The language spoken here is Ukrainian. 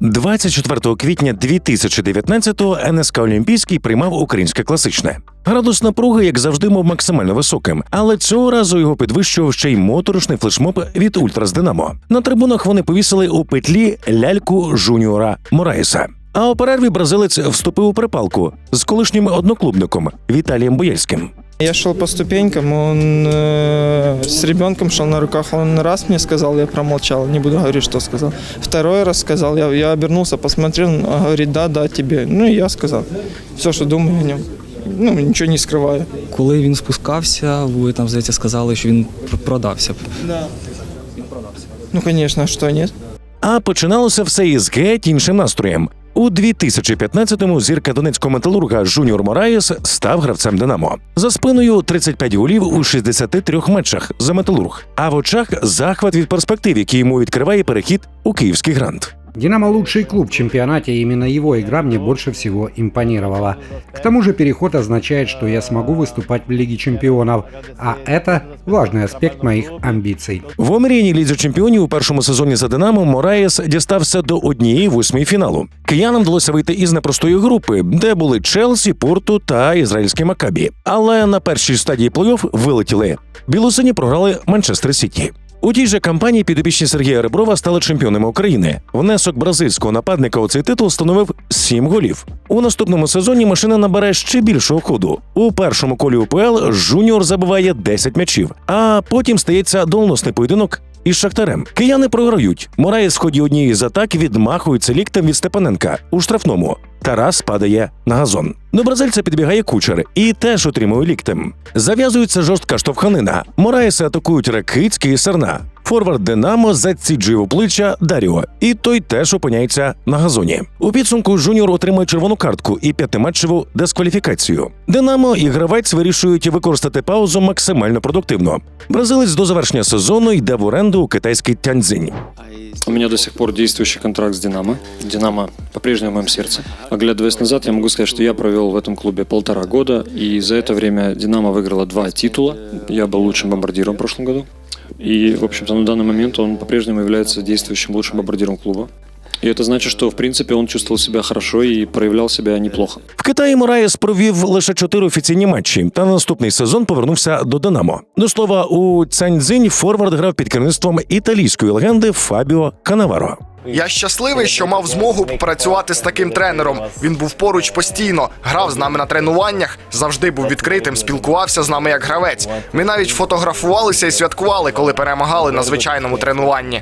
24 квітня 2019-го НСК Олімпійський приймав українське класичне. Градус напруги, як завжди, мав максимально високим, але цього разу його підвищував ще й моторошний флешмоб від Ультрас Динамо. На трибунах вони повісили у петлі ляльку жуніора Мораєса. А у перерві бразилець вступив у перепалку з колишнім одноклубником Віталієм Боєльським. Я шел по ступенькам, он э, с ребенком шел на руках. Он раз мне сказал, я промолчал, не буду говорить, что сказал. Второй раз сказал, я, я обернулся, посмотрел, он говорит, да, да, тебе. Ну и я сказал все, что думаю о нем. Ну, ничего не скрываю. Коли він спускався, ви там здається сказали, що він пр- продався. Ну, конечно, а что нет? А починалося все із геть іншим настроєм. У 2015-му зірка донецького металурга Жуніор Мораєс став гравцем Динамо. За спиною 35 голів у 63 матчах за металург. А в очах захват від перспектив, які йому відкриває перехід у київський грант. «Динамо» – лучший клуб в чемпионате, и именно его игра мне больше всего импонировала. К тому же переход означает, что я смогу выступать в Лиге чемпионов, а это важный аспект моих амбиций. В омріяній лізі чемпіонів у першому сезоні за Динамо Мораєс дістався до однієї восьмої фіналу. Киянам вдалося вийти із непростої групи, де були Челсі, Порту та ізраїльське Макабі. Але на першій стадії плей-офф вилетіли. Білосині програли Манчестер Сіті. У тій же кампанії підопічні Сергія Реброва стали чемпіонами України. Внесок бразильського нападника у цей титул становив 7 голів. У наступному сезоні машина набере ще більшого ходу. У першому колі УПЛ Жуніор забиває 10 м'ячів, а потім стається доленосний поєдинок із Шахтарем. Кияни програють. Мораєс в ході однієї з атак відмахується ліктем від Степаненка у штрафному. Тарас падає на газон. До бразильця підбігає кучер і теж отримує ліктем. Зав'язується жорстка штовханина. Мораєса атакують Ракицький і Серна. Форвард Динамо заціджує у плеча Даріо, і той теж опиняється на газоні. У підсумку Жуніор отримує червону картку і п'ятиматчеву дискваліфікацію. Динамо і гравець вирішують використати паузу максимально продуктивно. Бразилець до завершення сезону йде в оренду у китайський Тяньцзинь. У меня до сих пор действующий контракт с «Динамо». «Динамо» по-прежнему в моем сердце. Оглядываясь назад, я могу сказать, что я провел в этом клубе полтора года, и за это время «Динамо» выиграла два титула. Я был лучшим бомбардиром в прошлом году. И, в общем-то, на данный момент он по-прежнему является действующим лучшим бомбардиром клуба. И это значит, что, в принципе, он чувствовал себя хорошо и проявлял себя неплохо. В Китаї Мораєс провів лише чотири офіційні матчі, та на наступний сезон повернувся до Динамо. До слова, у Цяньцзинь форвард грав під керівництвом італійської легенди Фабіо Канаваро. Я щасливий, що мав змогу попрацювати з таким тренером. Він був поруч постійно, грав з нами на тренуваннях, завжди був відкритим, спілкувався з нами як гравець. Ми навіть фотографувалися і святкували, коли перемагали на звичайному тренуванні.